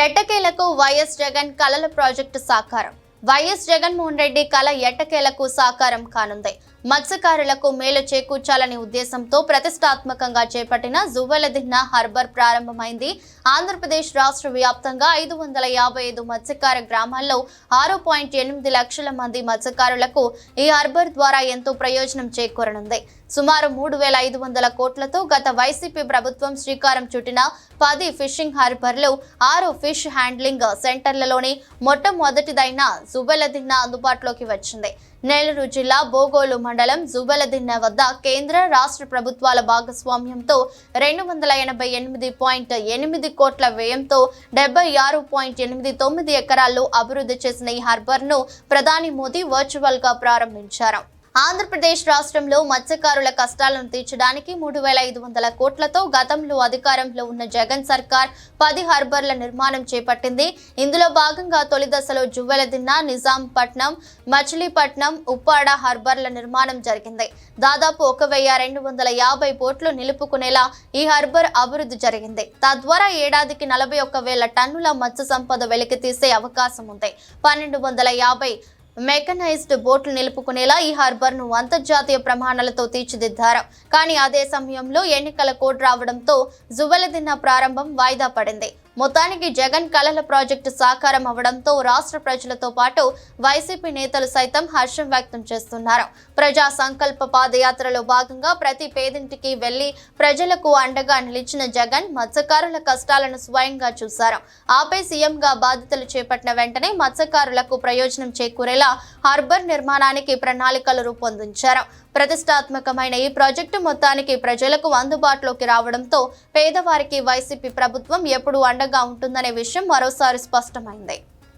ఎట్టకేలకు వైఎస్ జగన్ కళల ప్రాజెక్టు సాకారం. వైఎస్ జగన్మోహన్ రెడ్డి కళ ఎట్టకేలకు సాకారం కానుంది. మత్స్యకారులకు మేలు చేకూర్చాలనే ఉద్దేశంతో ప్రతిష్టాత్మకంగా చేపట్టిన జువ్వలదిన్న హార్బర్ ప్రారంభమైంది. ఆంధ్రప్రదేశ్ రాష్ట్ర వ్యాప్తంగా ఐదు వందల యాభై ఐదు మత్స్యకార గ్రామాల్లో ఆరు పాయింట్ ఎనిమిది లక్షల మంది మత్స్యకారులకు ఈ హార్బర్ ద్వారా ఎంతో ప్రయోజనం చేకూరనుంది. సుమారు మూడు వేల ఐదు వందల కోట్లతో గత వైసీపీ ప్రభుత్వం శ్రీకారం చుట్టిన పది ఫిషింగ్ హార్బర్లు ఆరు ఫిష్ హ్యాండ్లింగ్ సెంటర్లలోని మొట్టమొదటిదైన జుబెలదిన్న అందుబాటులోకి వచ్చింది. నెల్లూరు జిల్లా బోగోలు మండలం జుబెలదిన్న వద్ద కేంద్ర రాష్ట్ర ప్రభుత్వాల భాగస్వామ్యంతో రెండు వందల ఎనభై ఎనిమిది పాయింట్ ఎనిమిది కోట్ల వ్యయంతో డెబ్బై ఆరు పాయింట్ ఎనిమిది తొమ్మిది ఎకరాల్లో అభివృద్ధి చేసిన ఈ హార్బర్ను ప్రధాని మోదీ వర్చువల్గా ప్రారంభించారు. ఆంధ్రప్రదేశ్ రాష్ట్రంలో మత్స్యకారుల కష్టాలను తీర్చడానికి మూడు వేల ఐదు వందల కోట్లతో గతంలో అధికారంలో ఉన్న జగన్ సర్కార్ పది హార్బర్ల నిర్మాణం చేపట్టింది. ఇందులో భాగంగా తొలి దశలో జువ్వెలదిన్న నిజాంపట్నం మచిలీపట్నం ఉప్పాడ హార్బర్ల నిర్మాణం జరిగింది. దాదాపు ఒక వెయ్యి రెండు వందల యాభై బోట్లు నిలుపుకునేలా ఈ హార్బర్ అభివృద్ధి జరిగింది. తద్వారా ఏడాదికి నలభై ఒక్క వేల టన్నుల మత్స్య సంపద వెలికి తీసే అవకాశం ఉంది. పన్నెండు వందల యాభై మెకనైజ్డ్ బోట్లు నిలుపుకునేలా ఈ హార్బర్ను అంతర్జాతీయ ప్రమాణాలతో తీర్చిదిద్దారు. కానీ అదే సమయంలో ఎన్నికల కోడ్ రావడంతో జువ్వెలదిన్న ప్రారంభం వాయిదా పడింది. మొత్తానికి జగన్ కలల ప్రాజెక్టు సాకారం అవడంతో రాష్ట్ర ప్రజలతో పాటు వైసీపీ నేతలు సైతం హర్షం వ్యక్తం చేస్తున్నారు. ప్రజా సంకల్ప పాదయాత్రలో భాగంగా ప్రతి పేదింటికి వెళ్ళి ప్రజలకు అండగా నిలిచిన జగన్ మత్స్యకారుల కష్టాలను స్వయంగా చూశారు. ఆపై సీఎంగా బాధ్యతలు చేపట్టిన వెంటనే మత్స్యకారులకు ప్రయోజనం చేకూరేలా హార్బర్ నిర్మాణానికి ప్రణాళికలు రూపొందించారు. ప్రతిష్టాత్మకమైన ఈ ప్రాజెక్టు మొత్తానికి ప్రజలకు అందుబాటులోకి రావడంతో పేదవారికి వైసీపీ ప్రభుత్వం ఎప్పుడు అండగా ఉంటుందనే విషయం మరోసారి స్పష్టమైంది.